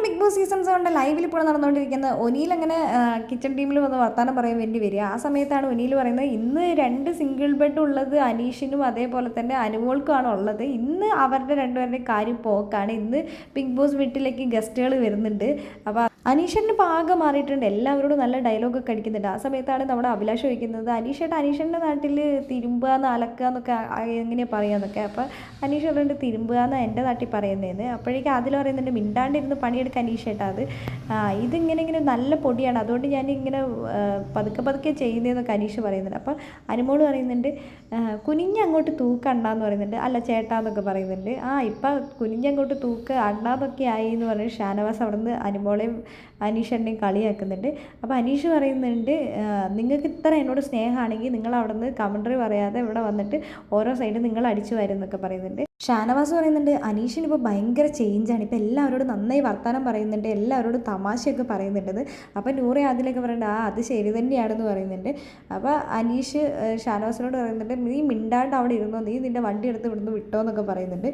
Malayalam Bigg Boss season സെവന്റെ ലൈവിൽ ഇപ്പോൾ നടന്നുകൊണ്ടിരിക്കുന്ന ഒനിയിൽ അങ്ങനെ കിച്ചൺ ടീമിൽ വന്ന് വർത്താനം പറയാൻ വേണ്ടി വരിക. ആ സമയത്താണ് ഒനിയിൽ പറയുന്നത് ഇന്ന് രണ്ട് സിംഗിൾ ബെഡ് ഉള്ളത് അനീഷിനും അതേപോലെ തന്നെ അനുമോൾക്കുമാണ് ഉള്ളത്. ഇന്ന് അവരുടെ രണ്ടുപേരുടെയും കാര്യം പോക്കാണ്. ഇന്ന് ബിഗ് ബോസ് വീട്ടിലേക്ക് ഗസ്റ്റുകൾ വരുന്നുണ്ട്. അപ്പോൾ അനീഷന്റെ പാകം മാറിയിട്ടുണ്ട്. എല്ലാവരോടും നല്ല ഡയലോഗൊക്കെ അടിക്കുന്നുണ്ട്. ആ സമയത്താണ് നമ്മുടെ അഭിലാഷ് ചോദിക്കുന്നത് അനീഷേട്ട അനീഷന്റെ നാട്ടിൽ തിരുമ്പുക എന്ന് അലക്കുക എന്നൊക്കെ എങ്ങനെയാണ് പറയുക എന്നൊക്കെ? അപ്പോൾ അനീഷ് പറയുന്നുണ്ട് തിരുമ്പുക എന്നാണ് എന്റെ നാട്ടിൽ പറയുന്നതെന്ന് അപ്പോഴേക്കും അതിൽ പറയുന്നുണ്ട് മിണ്ടാണ്ടിരുന്ന് പണിയെടുക്കാൻ അനീഷേട്ടാ അത്. ഇതിങ്ങനെ ഇങ്ങനെ നല്ല പൊടിയാണ്. അതുകൊണ്ട് ഞാൻ ഇങ്ങനെ പതുക്കെ പതുക്കെ ചെയ്യുന്നതെന്ന് കനീഷ് പറയുന്നുണ്ട്. അപ്പം അനുമോൾ പറയുന്നുണ്ട് കുനിഞ്ഞങ്ങോട്ട് തൂക്കണ്ടെന്ന് പറയുന്നുണ്ട്. അല്ല ചേട്ടാന്നൊക്കെ പറയുന്നുണ്ട്. ആ ഇപ്പം കുനിഞ്ഞങ്ങോട്ട് തൂക്ക് അണ്ണാന്നൊക്കെ ആയി എന്ന് പറഞ്ഞ് ഷാനവാസ് അവിടുന്ന് അനുമോളെയും അനീഷ് അനീഷേട്ടനെയും കളിയാക്കുന്നുണ്ട്. അപ്പോൾ അനീഷ് പറയുന്നുണ്ട് നിങ്ങൾക്ക് ഇത്ര എന്നോട് സ്നേഹമാണെങ്കിൽ നിങ്ങൾ അവിടുന്ന് കമൻട്രി പറയാതെ ഇവിടെ വന്നിട്ട് ഓരോ സൈഡും നിങ്ങൾ അടിച്ചു വരും എന്നൊക്കെ പറയുന്നുണ്ട്. ഷാനവാസ് പറയുന്നുണ്ട് അനീഷിന് ഇപ്പോൾ ഭയങ്കര ചേഞ്ചാണ് ഇപ്പോൾ എല്ലാവരോടും നന്നായി വർത്തമാനം പറയുന്നുണ്ട് എല്ലാവരോടും തമാശയൊക്കെ പറയുന്നുണ്ട് അപ്പോൾ നൂറെ അതിലൊക്കെ പറയുന്നുണ്ട് ആ അത് ശരി തന്നെയാണെന്ന് പറയുന്നുണ്ട്. അപ്പോൾ അനീഷ് ഷാനവാസിനോട് പറയുന്നുണ്ട് നീ മിണ്ടാണ്ട് അവിടെ ഇരുന്നോ നീ നിന്റെ വണ്ടി എടുത്ത് ഇവിടുന്ന് വിട്ടോ എന്നൊക്കെ പറയുന്നുണ്ട്.